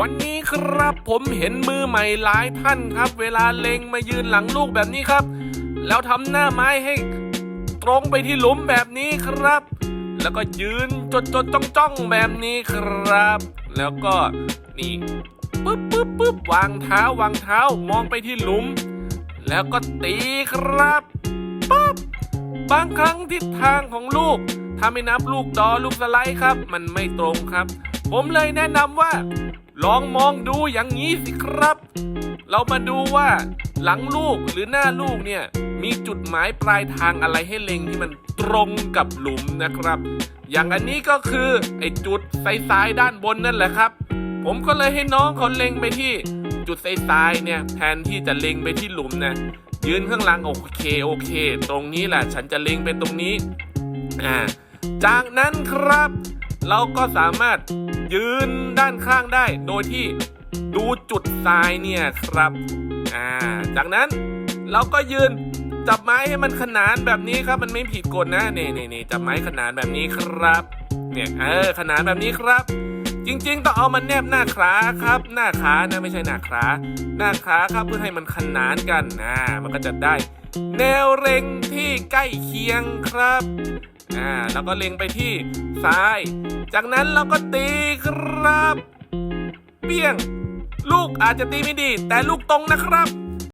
วันนี้ครับผมเห็นมือใหม่หลายท่านครับ เวลาเล็งมายืนหลังลูกแบบนี้ครับ แล้วทำหน้าไม้ให้ตรงไปที่หลุมแบบนี้ครับ แล้วก็ยืนจดจดจ้องจ้องแบบนี้ครับ แล้วก็นี่ปึ๊บปึ๊บปึ๊บวางเท้าวางเท้ามองไปที่หลุม แล้วก็ตีครับปั๊บบางครั้งทิศทางของลูกถ้าไม่นับลูกดอลูกสไลด์ครับ มันไม่ตรงครับ ผมเลยแนะนำว่า ลองมองดูอย่างนี้สิครับ เรามาดูว่าหลังลูกหรือหน้าลูกเนี่ย มีจุดหมายปลายทางอะไรให้เล็งที่มันตรงกับหลุมนะครับ อย่างอันนี้ก็คือไอ้จุดซ้ายๆด้านบนนั่นแหละครับ ผมก็เลยให้น้องเขาเล็งไปที่จุดซ้ายๆเนี่ยแทนที่จะเล็งไปที่หลุมนะยืนข้างหลังโอเคโอเค ตรงนี้แหละฉันจะเล็งไปตรงนี้อ่าจากนั้นครับ เราก็สามารถยืนด้านข้างได้ โดยที่ดูจุดทรายเนี่ยครับ อ่า จากนั้นเราก็ยืนจับไม้ให้มันขนานแบบนี้ครับ มันไม่ผิดกฎนะนี่นี่นี่จับไม้ขนานแบบนี้ครับ เนี่ยเออขนานแบบนี้ครับ จริงๆต้องเอามันแนบหน้าขาครับ หน้าขานะไม่ใช่หน้าขาหน้าขาครับเพื่อให้มันขนานกันอ่ามันก็จะได้ แนวเล็งที่ใกล้เคียงครับ อ่าแล้วก็เล็งไปที่ซ้าย จากนั้นเราก็ตีครับ เปี้ยง ลูกอาจจะตีไม่ดี แต่ลูกตรงนะครับ